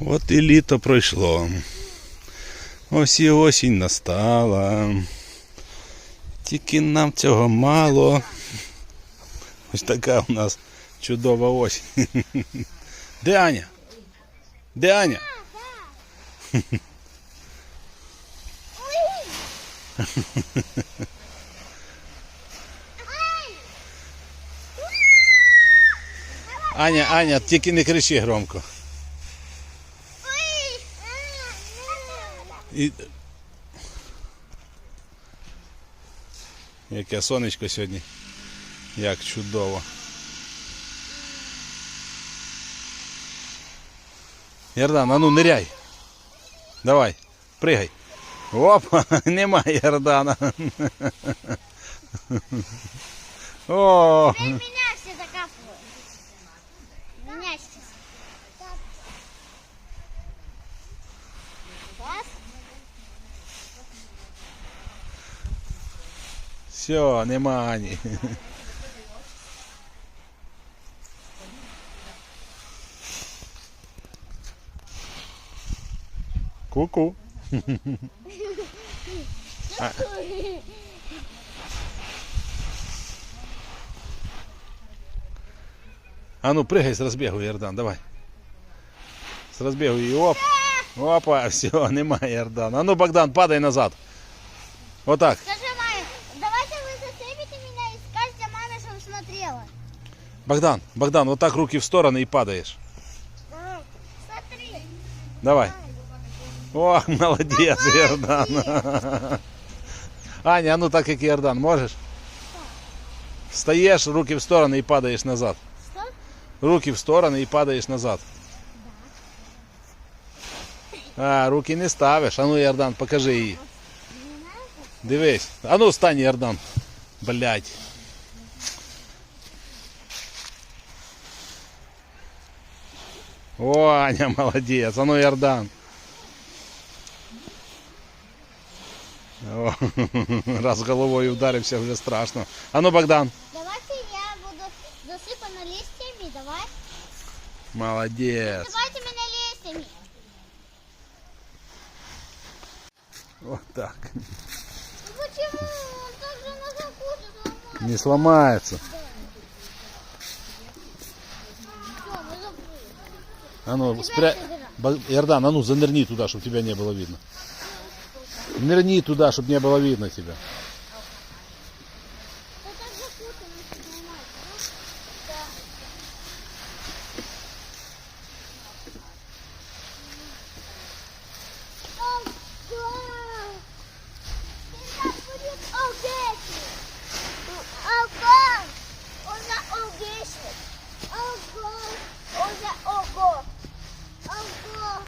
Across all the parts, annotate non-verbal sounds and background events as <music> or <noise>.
От і літо пройшло. Ось і осінь настала. Тільки нам цього мало. Ось така у нас чудова осінь. Де Аня? Де Аня? Аня, Аня, тільки не кричи громко. І... Яке сонечко сьогодні. Як чудово. Ярдан, а ну ниряй. Давай, пригай. Опа, <laughs> немає Ярдана. <laughs> О, Все, нема Ані. Ку-ку. А. А ну прыгай с разбегу, Ярдан, давай. С разбегу и оп. Опа, все, немає Ярдана. А ну, Богдан, падай назад. Отак. Скажи маме, давайте вы зацепите меня и скажете маме, чтобы смотрела. Богдан, Богдан, вот так руки в стороны и падаешь. Смотри. Давай. Ох, <laughs> молодец, Ярдан. Аня, а ну так, как Ярдан, можешь? Встаешь, руки в стороны и падаешь назад. Что? Руки в стороны и падаешь назад. А, руки не ставиш. А ну, Ярдан, покажи її. Дивись. А ну, стань, Ярдан. Блять. О, Аня, молодец. А ну, Ярдан. О, <laughs> раз головою вдарився, вже страшно. А ну, Богдан. Давайте я буду засыпана листьями, давай. Молодец. Давайте меня листьями. Вот так. Ну Почему? Он так же на закусит, Не сломается. А ну, спря... Ярдан, а ну занырни туда, чтобы тебя не было видно. Нырни туда, чтобы не было видно тебя. Да так запутано, что нормально. Да. Ого! Сейчас будет огешник. Ого! Уже огешник. Ого! Уже ого! Ого!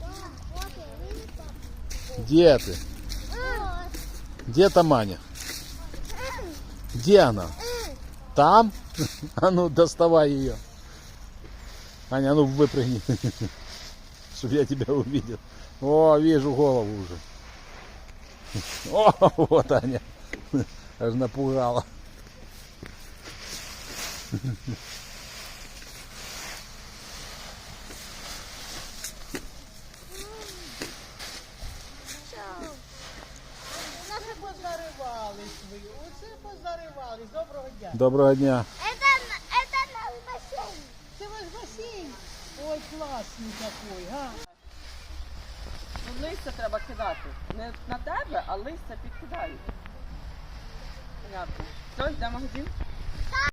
Да, вот я, видишь, папа? Где ты? Где там Аня? Где она? Там? <laughs> А ну, доставай ее. Аня, а ну выпрыгни. <laughs> Чтобы я тебя увидел. О, вижу голову уже. <laughs> О, вот Аня. Аж напугала. Ви, оце позаривались. Доброго дня. Доброго дня. Это, это наш бассейн. Це ваш басейн. Ой, класний такий, га. Ну, листя треба кидати. Не на тебе, а листя підкидають. Понятно. Все, йде магазин?